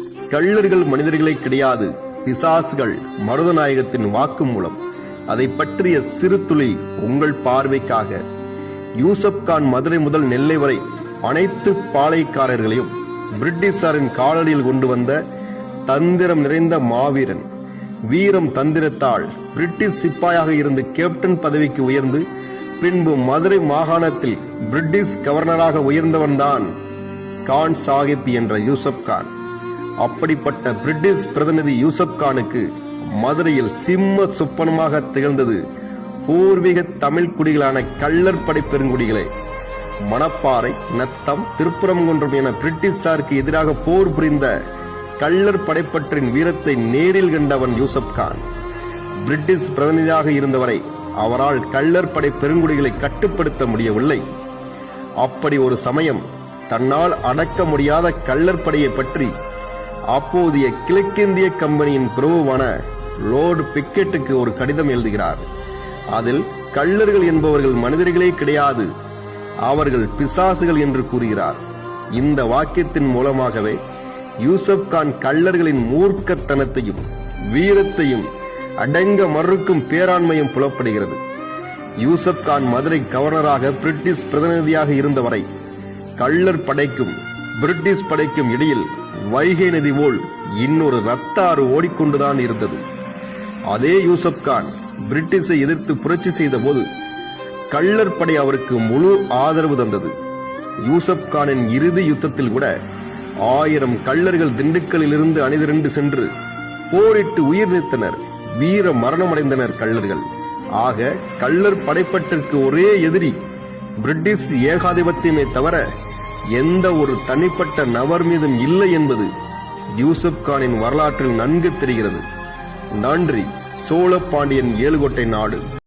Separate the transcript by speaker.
Speaker 1: கள்ளர்கள் மனிதர்களே கிடையாது. பிசாசுகள் மருதநாயகத்தின் வாக்கு மூலம். அதை பற்றிய சிறு துளி உங்கள் பார்வைக்காக. யூசப் கான் மதுரை முதல் நெல்லை வரை அனைத்து பாளையக்காரர்களையும் பிரிட்டிஷாரின் காலடியில் கொண்டு வந்த தந்திரம் நிறைந்த மாவீரன். வீரம் தந்திரத்தால் பிரிட்டிஷ் சிப்பாயாக இருந்து கேப்டன் பதவிக்கு உயர்ந்து பின்பு மதுரை மாகாணத்தில் பிரிட்டிஷ் கவர்னராக உயர்ந்தவன்தான் கான் சாஹிப் என்ற யூசப் கான். அப்படிப்பட்ட பிரிட்டிஷ் பிரதிநிதி யூசப் கானுக்கு மதுரையில் சிம்ம சொப்பனமாக திகழ்ந்தது பூர்வீக தமிழ் குடிகளான கள்ளர் படை பெருங்குடிகளே. மணப்பாறை நத்தம் திருப்புறங்குன்றம் என பிரிட்டிஷாருக்கு எதிராக போர் புரிந்த கள்ளர் படைப்பற்றின் வீரத்தை நேரில் கண்டவன் யூசப் கான். பிரிட்டிஷ் பிரதிநிதியாக இருந்தவரை அவரால் கள்ளர் படை பெருங்குடிகளை கட்டுப்படுத்த முடியவில்லை. அப்படி ஒரு சமயம் தன்னால் அடக்க முடியாத கள்ளற்படையை பற்றி அப்போதைய கிழக்கிந்திய கம்பெனியின் பிரபுவான லோர்டு பிக்கெட்டுக்கு ஒரு கடிதம் எழுதுகிறார். அதில் கள்ளர்கள் என்பவர்கள் மனிதர்களே கிடையாது அவர்கள் பிசாசுகள் என்று கூறுகிறார். இந்த வாக்கியத்தின் மூலமாகவே யூசப் கான் கள்ளர்களின் மூர்க்கத்தனத்தையும் வீரத்தையும் அடங்க மறுக்கும் பேராண்மையும் புலப்படுகிறது. யூசப் கான் மதுரை கவர்னராக பிரிட்டிஷ் பிரதிநிதியாக இருந்தவரை கள்ளர் படைக்கும் பிரிட்டிஷ் படைக்கும் இடையில் வைகை நதி போல் இன்னொரு ரத்தாறு ஓடிக்கொண்டுதான் இருந்தது. அதே யூசப் கான் பிரிட்டிஷை எதிர்த்து புரட்சி செய்த போது கள்ளர் படை அவருக்கு முழு ஆதரவு தந்தது. யூசப் கானின் இறுதி யுத்தத்தில் கூட ஆயிரம் கள்ளர்கள் திண்டுக்கல்லிலிருந்து அணிதிரண்டு சென்று போரிட்டு உயிர் நீத்தனர். வீர மரணமடைந்தனர் கள்ளர்கள். ஆக கள்ளர் படைப்பட்டிற்கு ஒரே எதிரி பிரிட்டிஷ் ஏகாதிபத்தியமே தவிர எந்த ஒரு தனிப்பட்ட நபர் மீதும் இல்லை என்பது யூசப் கானின் வரலாற்றில் நன்கு தெரிகிறது. நன்றி சோழ பாண்டியன் ஏழுகோட்டை நாடு.